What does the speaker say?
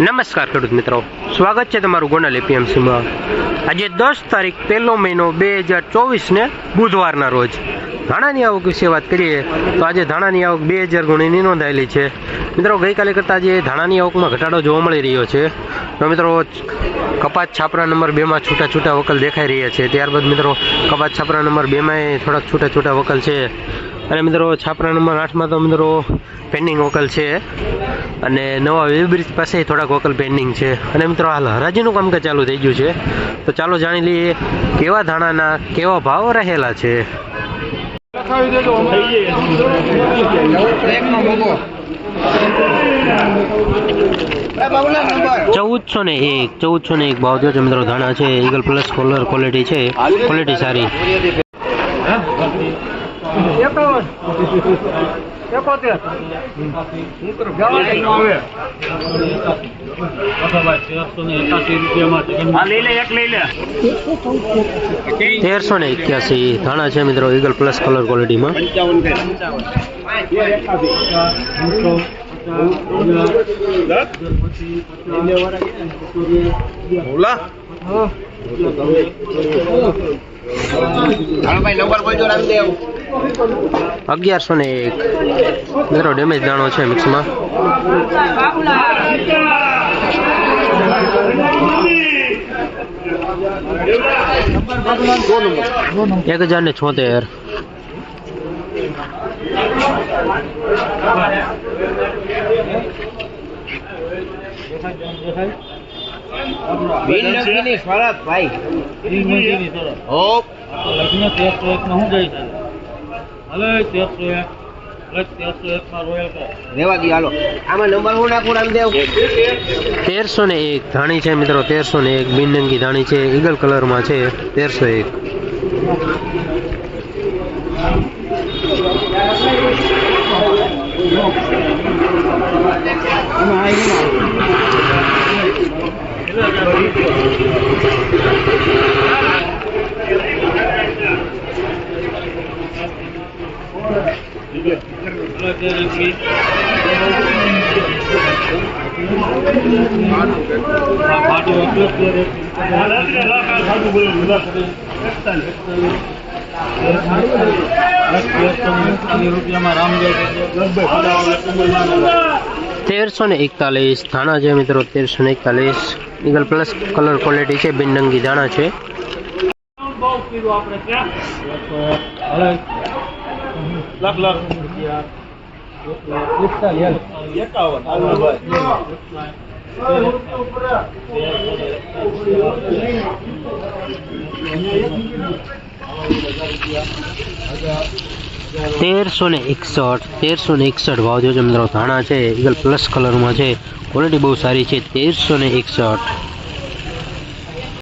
નમસ્કાર ખેડૂત મિત્રો. સ્વાગત છે તમારું ગોંડલ એપીએમસીમાં આજે દસ તારીખ પહેલો મહિનો બે હજાર ચોવીસને બુધવારના રોજ. ધાણાની આવક વિશે વાત કરીએ તો આજે ધાણાની આવક બે હજાર ગુણીની નોંધાયેલી છે. મિત્રો, ગઈકાલે કરતાં આજે ધાણાની આવકમાં ઘટાડો જોવા મળી રહ્યો છે. તો મિત્રો, કપાસ છાપરા નંબર બેમાં છૂટા છૂટા વકલ દેખાઈ રહ્યા છે. ત્યારબાદ મિત્રો, કપાસ છાપરા નંબર બેમાંય થોડાક છૂટા છૂટા વકલ છે. અને મિત્રો છાપરા નંબર આઠમાં તો મિત્રો પેન્ડિંગ વોકલ છે. અને નવા વેબ્રિજ પાસે થોડાક વોકલ પેન્ડિંગ છે. અને મિત્રો હાલ હરાજીનું કામકાજ ચાલુ થઈ ગયું છે. તો ચાલો જાણી લઈએ કેવા ધાણાના કેવા ભાવ રહેલા છે. ચૌદસો ને એક, ચૌદસો ને એક ભાવ જો છે મિત્રો ધાણા છે. ઈગલ પ્લસ કોલર ક્વોલિટી છે. ક્વોલિટી સારી. તેરસો ને એક્યાસી. ધાણા છે મિત્રો ઈગલ પ્લસ કલર ક્વોલિટીમાં અગિયારસો ને એક. મિત્રો ડેમેજ દાણો છે મિક્સમાં એક હજાર ને છોતેર. ભાઈ લગ્ન આમાં નંબર હું રામદેવ તેરસો ને એક ધાણી છે મિત્રો તેરસો ને એક બિનરંગી ધાણી છે. ઈગલ કલરમાં છે તેરસો એક. તેરસો ને એકતાલીસ, ધાણા છે મિત્રો, તેરસો ને એકતાલીસ. ઈગલ પ્લસ કલર ક્વોલિટી છે બિનરંગી ધાણા છે. તેરસો ને એકસઠ, તેરસો ને એકસઠ ભાવ જોજો મિત્રો ધાણા છે ઈગલ પ્લસ કલરમાં છે. ક્વોલિટી બહુ સારી છે, તેરસો ને એકસઠ.